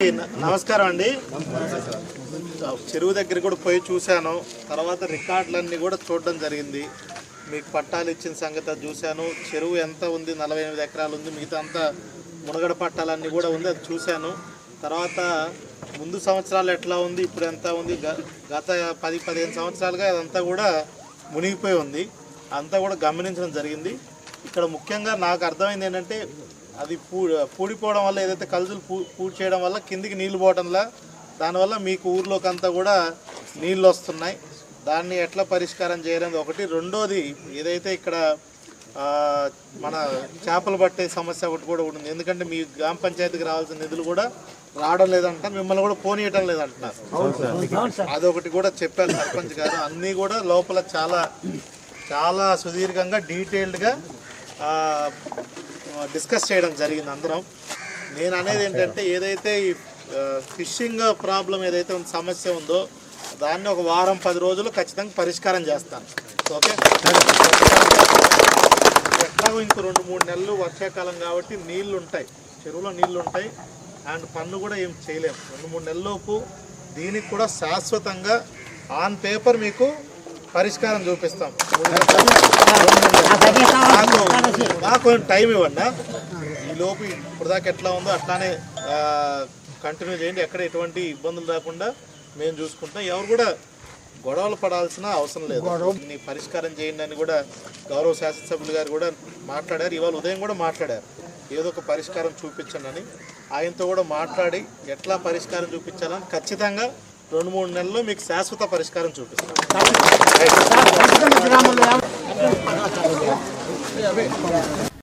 నమస్కారం అండి. చెరువు దగ్గర కూడా పోయి చూశాను. తర్వాత రికార్డులన్నీ కూడా చూడడం జరిగింది. మీకు పట్టాలు ఇచ్చిన సంగతి చూశాను. చెరువు ఎంత ఉంది? నలభై ఎనిమిది ఎకరాలు ఉంది. మిగతా అంతా మునగడ పట్టాలన్నీ కూడా ఉంది. అది చూశాను. తర్వాత ముందు సంవత్సరాలు ఎట్లా ఉంది? ఇప్పుడు ఎంత ఉంది? గత పది పదిహేను సంవత్సరాలుగా అదంతా కూడా మునిగిపోయి ఉంది. అంతా కూడా గమనించడం జరిగింది. ఇక్కడ ముఖ్యంగా నాకు అర్థమైంది ఏంటంటే అది పూ పూడిపోవడం వల్ల ఏదైతే కలుజులు పూ పూడి చేయడం వల్ల కిందికి నీళ్ళు పోవడంలా దానివల్ల మీకు ఊర్లోకి అంతా కూడా నీళ్ళు వస్తున్నాయి. దాన్ని ఎట్లా పరిష్కారం చేయాలని ఒకటి. రెండోది ఏదైతే ఇక్కడ మన చేపలు పట్టే సమస్య ఒకటి కూడా ఉంటుంది. ఎందుకంటే మీ గ్రామ పంచాయతీకి రావాల్సిన నిధులు కూడా రావడం లేదంట మిమ్మల్ని కూడా పోనీయటం లేదంటున్నారు. అదొకటి కూడా చెప్పారు సర్పంచ్ గారు. అన్నీ కూడా లోపల చాలా చాలా సుదీర్ఘంగా డీటెయిల్డ్గా డిస్కస్ చేయడం జరిగింది అందరం. నేను అనేది ఏంటంటే ఏదైతే ఈ ఫిషింగ్ ప్రాబ్లం ఏదైతే సమస్య ఉందో దాన్ని ఒక వారం పది రోజులు ఖచ్చితంగా పరిష్కారం చేస్తాను. ఓకే? ఎట్లాగో ఇంకో రెండు మూడు నెలలు వర్షాకాలం కాబట్టి నీళ్ళు ఉంటాయి చెరువులో నీళ్ళు ఉంటాయి అండ్ పన్ను కూడా ఏం చేయలేము రెండు మూడు నెలలలోపు దీనికి కూడా శాశ్వతంగా ఆన్ పేపర్ మీకు పరిష్కారం చూపిస్తాం. నాకు కొంచెం టైం ఇవ్వండి. ఈ లోపు ఇప్పుడు దాకా ఎట్లా ఉందో అట్లానే కంటిన్యూ చేయండి. ఎక్కడ ఎటువంటి ఇబ్బందులు రాకుండా మేము చూసుకుంటాం ఎవరు కూడా గొడవలు పడాల్సిన అవసరం లేదు. పరిష్కారం చేయండి అని కూడా గౌరవ శాసనసభ్యులు గారు కూడా మాట్లాడారు. ఇవాళ ఉదయం కూడా మాట్లాడారు. ఏదో ఒక పరిష్కారం చూపించండి అని. ఆయనతో కూడా మాట్లాడి ఎట్లా పరిష్కారం చూపించాలని ఖచ్చితంగా రెండు మూడు నెలల్లో మీకు శాశ్వత పరిష్కారం చూపిస్తాం. గ్రామంలో